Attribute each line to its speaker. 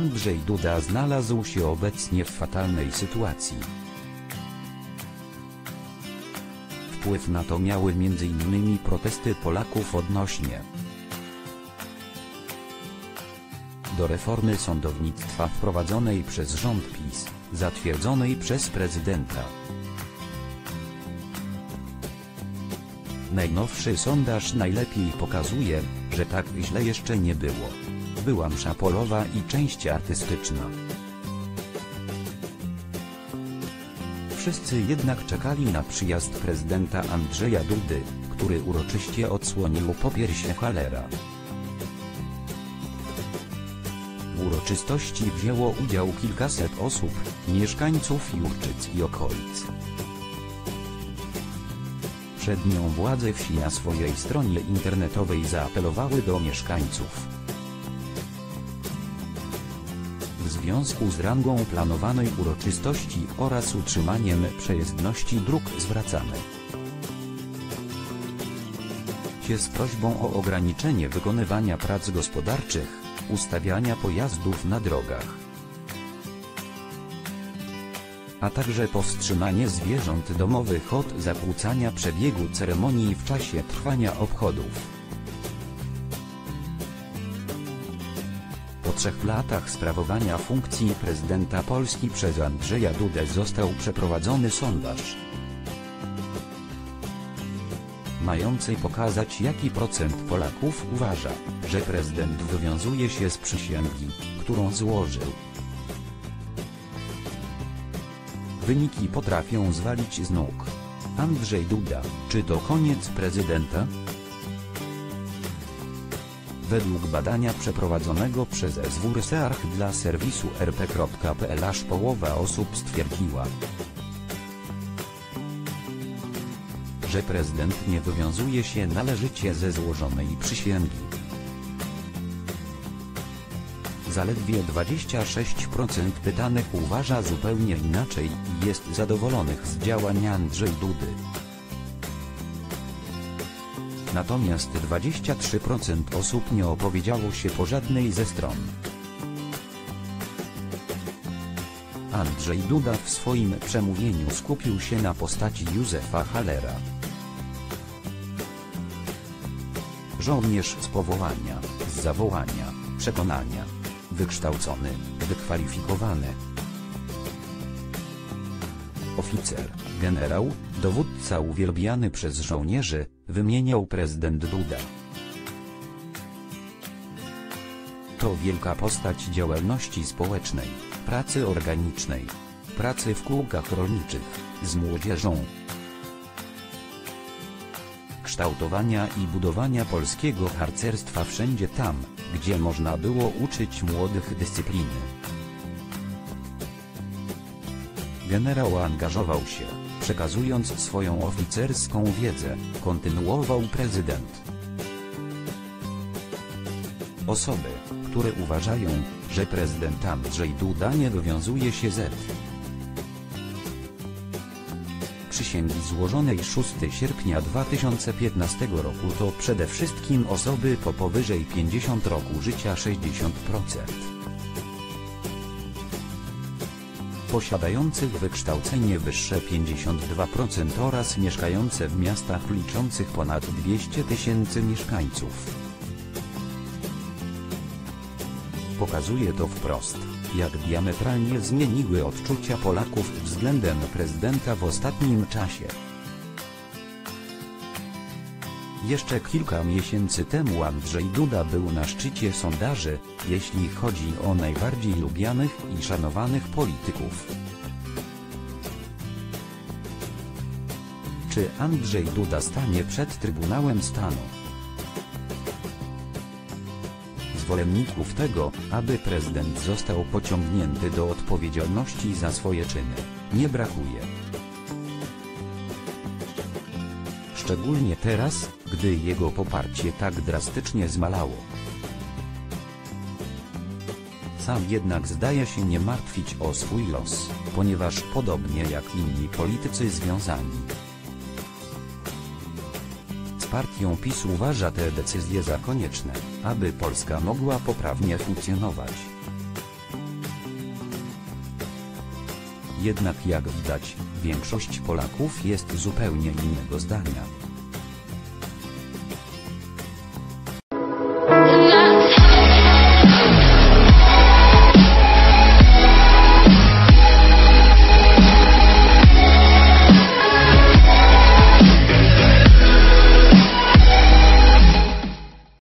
Speaker 1: Andrzej Duda znalazł się obecnie w fatalnej sytuacji. Wpływ na to miały m.in. protesty Polaków odnośnie do reformy sądownictwa wprowadzonej przez rząd PiS, zatwierdzonej przez prezydenta. Najnowszy sondaż najlepiej pokazuje, że tak źle jeszcze nie było. Była msza polowa i część artystyczna. Wszyscy jednak czekali na przyjazd prezydenta Andrzeja Dudy, który uroczyście odsłonił popiersie Halera. W uroczystości wzięło udział kilkaset osób, mieszkańców Jurczyc i okolic. Przed nią władze wsi na swojej stronie internetowej zaapelowały do mieszkańców. W związku z rangą planowanej uroczystości oraz utrzymaniem przejezdności dróg zwracamy się z prośbą o ograniczenie wykonywania prac gospodarczych, ustawiania pojazdów na drogach, a także powstrzymanie zwierząt domowych od zakłócania przebiegu ceremonii w czasie trwania obchodów. Po trzech latach sprawowania funkcji prezydenta Polski przez Andrzeja Dudę został przeprowadzony sondaż mającej pokazać jaki procent Polaków uważa, że prezydent wywiązuje się z przysięgi, którą złożył. Wyniki potrafią zwalić z nóg. Andrzej Duda, czy to koniec prezydenta? Według badania przeprowadzonego przez SW Research dla serwisu rp.pl aż połowa osób stwierdziła, że prezydent nie wywiązuje się należycie ze złożonej przysięgi. Zaledwie 26% pytanych uważa zupełnie inaczej i jest zadowolonych z działań Andrzej Dudy. Natomiast 23% osób nie opowiedziało się po żadnej ze stron. Andrzej Duda w swoim przemówieniu skupił się na postaci Józefa Halera. Żołnierz z powołania, z zawołania, przekonania. Wykształcony, wykwalifikowany. Oficer, generał, dowódca uwielbiany przez żołnierzy, wymieniał prezydent Duda. To wielka postać działalności społecznej, pracy organicznej, pracy w kółkach rolniczych, z młodzieżą, kształtowania i budowania polskiego harcerstwa wszędzie tam, gdzie można było uczyć młodych dyscypliny. Generał angażował się, przekazując swoją oficerską wiedzę, kontynuował prezydent. Osoby, które uważają, że prezydent Andrzej Duda nie wywiązuje się z przysięgi złożonej 6 sierpnia 2015 roku to przede wszystkim osoby po powyżej 50 roku życia 60%. Posiadających wykształcenie wyższe 52% oraz mieszkające w miastach liczących ponad 200 tysięcy mieszkańców. Pokazuje to wprost jak diametralnie zmieniły odczucia Polaków względem prezydenta w ostatnim czasie. Jeszcze kilka miesięcy temu Andrzej Duda był na szczycie sondaży, jeśli chodzi o najbardziej lubianych i szanowanych polityków. Czy Andrzej Duda stanie przed Trybunałem Stanu? zwolenników tego, aby prezydent został pociągnięty do odpowiedzialności za swoje czyny, nie brakuje. Szczególnie teraz, gdy jego poparcie tak drastycznie zmalało. Sam jednak zdaje się nie martwić o swój los, ponieważ podobnie jak inni politycy związani partią PiS uważa te decyzje za konieczne, aby Polska mogła poprawnie funkcjonować. Jednak jak widać, większość Polaków jest zupełnie innego zdania.